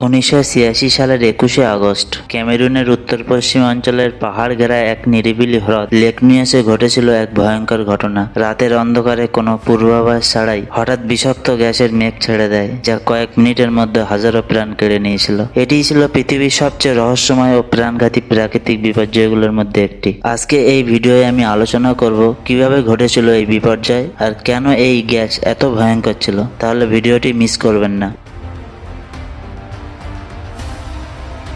উনিশশো ছিয়াশি সালের একুশে আগস্ট ক্যামেরুনের উত্তর পশ্চিম অঞ্চলের পাহাড় ঘেরা এক নিরিবিলি হ্রদ লেকনিয়াসে ঘটেছিল এক ভয়ঙ্কর ঘটনা। রাতের অন্ধকারে কোনো পূর্বাভাস ছাড়াই হঠাৎ বিষাক্ত গ্যাসের মেঘ ছেড়ে দেয়, যা কয়েক মিনিটের মধ্যে হাজারো প্রাণ কেড়ে নিয়েছিল। এটিই ছিল পৃথিবীর সবচেয়ে রহস্যময় ও প্রাণঘাতী প্রাকৃতিক বিপর্যয়গুলোর মধ্যে একটি। আজকে এই ভিডিওয়ে আমি আলোচনা করব কীভাবে ঘটেছিল এই বিপর্যয় আর কেন এই গ্যাস এত ভয়ঙ্কর ছিল। তাহলে ভিডিওটি মিস করবেন না।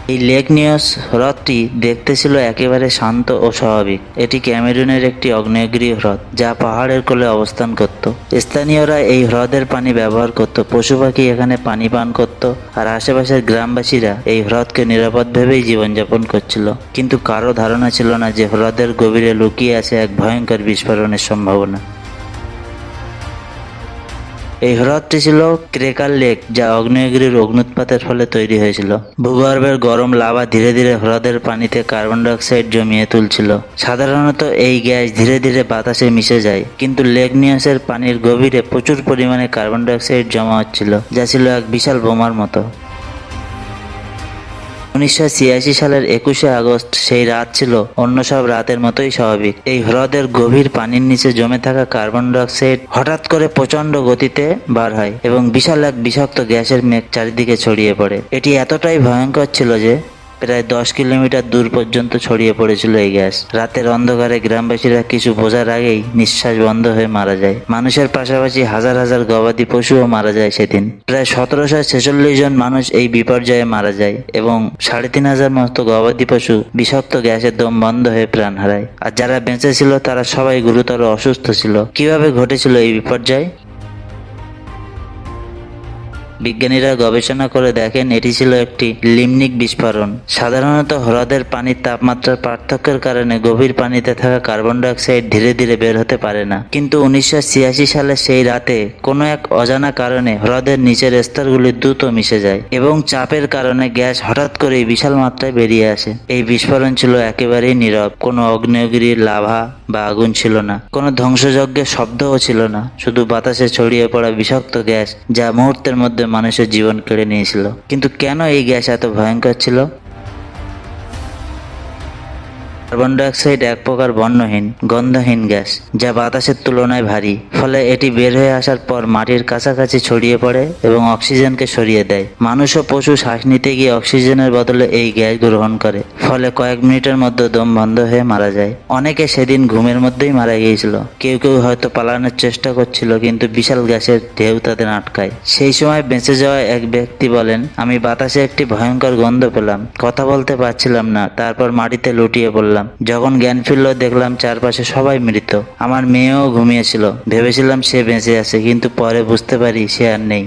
এই লেক লেকনিয়স হ্রদটি দেখতে ছিল একেবারে শান্ত ও স্বাভাবিক। এটি ক্যামেরুনের একটি আগ্নেয়গিরি হ্রদ, যা পাহাড়ের কোলে অবস্থান করত। স্থানীয়রা এই হ্রদের পানি ব্যবহার করত, পশু পাখি এখানে পানি পান করত, আর আশেপাশের গ্রামবাসীরা এই হ্রদকে নিরাপদ ভেবেই জীবনযাপন করছিল। কিন্তু কারও ধারণা ছিল না যে হ্রদের গভীরে লুকিয়ে আছে এক ভয়ঙ্কর বিস্ফোরণের সম্ভাবনা। এই হ্রদটি ছিল ক্রেকার লেক, যা অগ্নেয়গিরির অগ্নুৎপাতের ফলে তৈরি হয়েছিল। ভূগর্ভের গরম লাভা ধীরে ধীরে হ্রদের পানিতে কার্বন ডাইঅক্সাইড জমিয়ে তুলছিল। সাধারণত এই গ্যাস ধীরে ধীরে বাতাসে মিশে যায়, কিন্তু লেগনিয়াসের পানির গভীরে প্রচুর পরিমাণে কার্বন ডাইঅক্সাইড জমা হচ্ছিল, যা ছিল এক বিশাল বোমার মতো। উনিশশো ছিয়াশি সালের একুশে আগস্ট সেই রাত ছিল, অন্য সব রাতের মতোই স্বাভাবিক। এই হ্রদের গভীর পানির নিচে জমে থাকা কার্বন ডাইঅক্সাইড হঠাৎ করে প্রচণ্ড গতিতে বার হয় এবং বিশাল এক বিষাক্ত গ্যাসের মেঘ চারিদিকে ছড়িয়ে পড়ে। এটি এতটাই ভয়ঙ্কর ছিল যে প্রায় দশ কিলোমিটার দূর পর্যন্ত ছড়িয়ে পড়েছিল এই গ্যাস। রাতের অন্ধকারে গ্রামবাসীরা কিছু বোঝার আগেই নিঃশ্বাস বন্ধ হয়ে মারা যায়। মানুষের পাশাপাশি হাজার হাজার গবাদি পশুও মারা যায় সেদিন। প্রায় সতেরোশো ছেচল্লিশ জন মানুষ এই বিপর্যয়ে মারা যায় এবং সাড়ে তিন হাজার মতো গবাদি পশু বিষাক্ত গ্যাসের দম বন্ধ হয়ে প্রাণ হারায়। আর যারা বেঁচে ছিল তারা সবাই গুরুতর অসুস্থ ছিল। কীভাবে ঘটেছিল এই বিপর্যয়? বিজ্ঞানীরা গবেষণা করে দেখেন, এটি ছিল একটি লিমনিক বিস্ফোরণ। সাধারণত হ্রদের পানির তাপমাত্রার পার্থক্যের কারণে গভীর পানিতে থাকা কার্বন ডাইঅক্সাইড ধীরে ধীরে বের হতে পারে না। কিন্তু উনিশশো ছিয়াশি সালে সেই রাতে কোনো এক অজানা কারণে হ্রদের নিচের স্তরগুলি দ্রুত মিশে যায় এবং চাপের কারণে গ্যাস হঠাৎ করে বিশাল মাত্রায় বেরিয়ে আসে। এই বিস্ফোরণ ছিল একেবারেই নীরব। কোনো অগ্নেয়গিরির লাভা বা আগুন ছিল না। কোনো ধ্বংসযজ্ঞের শব্দও ছিল না। শুধু বাতাসে ছড়িয়ে পড়া বিষাক্ত গ্যাস যা মুহূর্তের মধ্যে মানুষের জীবন কেড়ে নিয়েছিল। কিন্তু কেন এই গ্যাস এত ভয়ঙ্কর ছিল? কার্বন ডাইঅক্সাইড এক প্রকার বর্ণহীন, গন্ধহীন গ্যাস, যা বাতাসের তুলনায় ভারী। ফলে এটি বের হয়ে আসার পর মাটির কাছাকাছি ছড়িয়ে পড়ে এবং অক্সিজেনকে সরিয়ে দেয়। মানুষ ও পশু শ্বাস নিতে গিয়ে অক্সিজেনের বদলে এই গ্যাস গ্রহণ করে, ফলে কয়েক মিনিটের মধ্যে দম বন্ধ হয়ে মারা যায়। অনেকে সেদিন ঘুমের মধ্যেই মারা গিয়েছিল। কেউ কেউ হয়তো পালানোর চেষ্টা করছিল, কিন্তু বিশাল গ্যাসের ঢেউ তাদের আটকায়। সেই সময় বেঁচে যাওয়া এক ব্যক্তি বলেন, আমি বাতাসে একটি ভয়ঙ্কর গন্ধ পেলাম, কথা বলতে পারছিলাম না, তারপর মাটিতে লুটিয়ে পড়লাম। যখন জ্ঞান ফিরল, দেখলাম চারপাশে সবাই মৃত। আমার মেয়েও ঘুমিয়েছিল। ভেবেছিলাম সে বেঁচে আছে, কিন্তু পরে বুঝতে পারি সে আর নেই।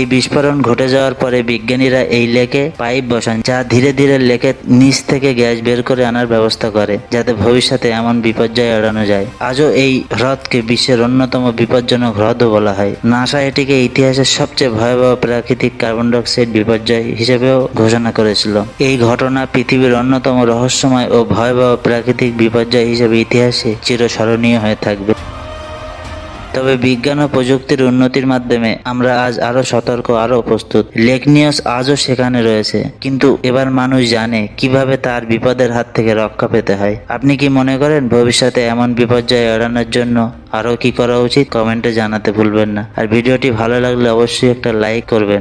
এই বিস্ফোরণ ঘটে যাওয়ার পরে বিজ্ঞানীরা এই লেকে পাইপ বসান, যা ধীরে ধীরে লেকের নিচ থেকে গ্যাস বের করে আনার ব্যবস্থা করে, যাতে ভবিষ্যতে এমন বিপর্যয় এড়ানো যায়। আজও এই হ্রদকে বিশ্বের অন্যতম বিপজ্জনক হ্রদও বলা হয়। নাসা এটিকে ইতিহাসের সবচেয়ে ভয়াবহ প্রাকৃতিক কার্বন ডাইঅক্সাইড বিপর্যয় হিসেবেও ঘোষণা করেছিল। এই ঘটনা পৃথিবীর অন্যতম রহস্যময় ও ভয়াবহ প্রাকৃতিক বিপর্যয় হিসেবে ইতিহাসে চিরস্মরণীয় হয়ে থাকবে। তবে বিজ্ঞান ও প্রযুক্তির উন্নতির মাধ্যমে আমরা আজ আরও সতর্ক আরও প্রস্তুত। লেকনিয়াস আজও সেখানে রয়েছে। কিন্তু এবার মানুষ জানে কীভাবে তার বিপদের হাত থেকে রক্ষা পেতে হয়। আপনি কি মনে করেন ভবিষ্যতে এমন বিপর্যয় এড়ানোর জন্য আরও কি করা উচিত? কমেন্টে জানাতে ভুলবেন না। আর ভিডিওটি ভালো লাগলে অবশ্যই একটা লাইক করবেন।